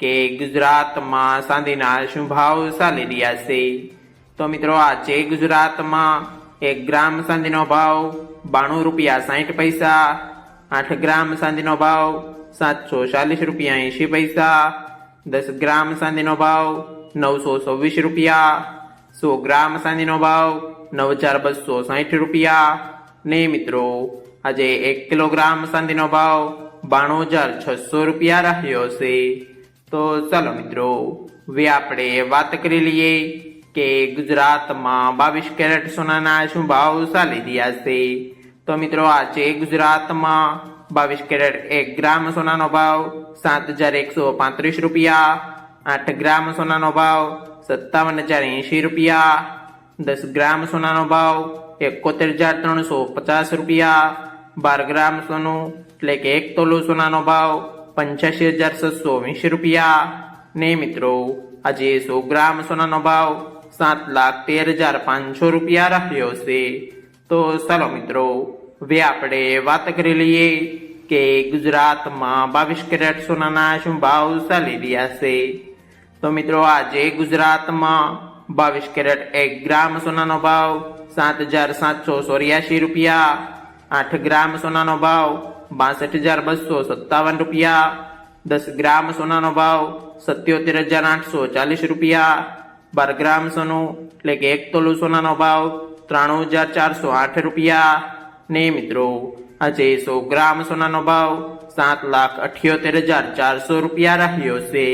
કે ગુજરાતમાં ચાંદીના શું ભાવ ચાલી રહ્યા છે? તો મિત્રો, આજે ગુજરાતમાં એક ગ્રામ ચાંદીનો ભાવ બાણું રૂપિયા સાઠ પૈસા, આઠ ગ્રામ ચાંદીનો ભાવ સાતસો ચાલીસ રૂપિયા એંશી પૈસા, દસ ગ્રામ ચાંદીનો ભાવ નવસો છવ્વીસ રૂપિયા, સો ગ્રામ ચાંદીનો ભાવ નવ હજાર બસો સાઠ રૂપિયા. ને મિત્રો, આજે એક કિલોગ્રામ ચાંદીનો ભાવ બાણું હજાર છસો રૂપિયા રહ્યો છે. તો ચાલો મિત્રો, હવે આપણે વાત કરી લઈએ કે ગુજરાતમાં બાવીસ કેરેટ સોનાના શું ભાવ ચાલી રહ્યા છે. તો મિત્રો, આજે ગુજરાતમાં બાવીસ કેરેટ એક ગ્રામ સોનાનો ભાવ સાત હજાર એકસો પાંત્રીસ રૂપિયા, આઠ ગ્રામ સોનાનો ભાવ સત્તાવન હજાર એંશી રૂપિયા, દસ ગ્રામ સોનાનો ભાવ એકોતેર હજાર ત્રણસો પચાસ રૂપિયા, બાર ગ્રામ સોનું એટલે કે એક તોલું સોનાનો ભાવ પંચ્યાસી હજાર છસો વીસ રૂપિયા. ને મિત્રો, આજે સો ગ્રામ સોનાનો ભાવ સાત લાખ તેર હજાર પાંચસો રૂપિયા રહ્યો છે. તો ચાલો મિત્રો, હવે આપણે વાત કરી લઈએ કે ગુજરાતમાં બાવીસ કેરેટ સોનાના શું ભાવ ચાલી રહ્યા છે. તો મિત્રો, આજે ગુજરાતમાં બાવીસ કેરેટ એક ગ્રામ સોનાનો ભાવ સાત હજાર સાતસો ચોર્યાસી રૂપિયા. આઠ ગ્રામ સોનાનો ભાવ બાસઠ હજાર બસો સત્તાવન રૂપિયા. દસ ગ્રામ સોનાનો ભાવ સત્યોતેર હજાર આઠસો ચાલીસ રૂપિયા. બાર ગ્રામ સોનું એટલે કે એક તોલું સોનાનો ભાવ ત્રાણું હજાર ચારસો આઠ રૂપિયા. ને મિત્રો, આજે સો ગ્રામ સોનાનો ભાવ સાત લાખ અઠ્યોતેર હજાર ચારસો રૂપિયા રહ્યો છે.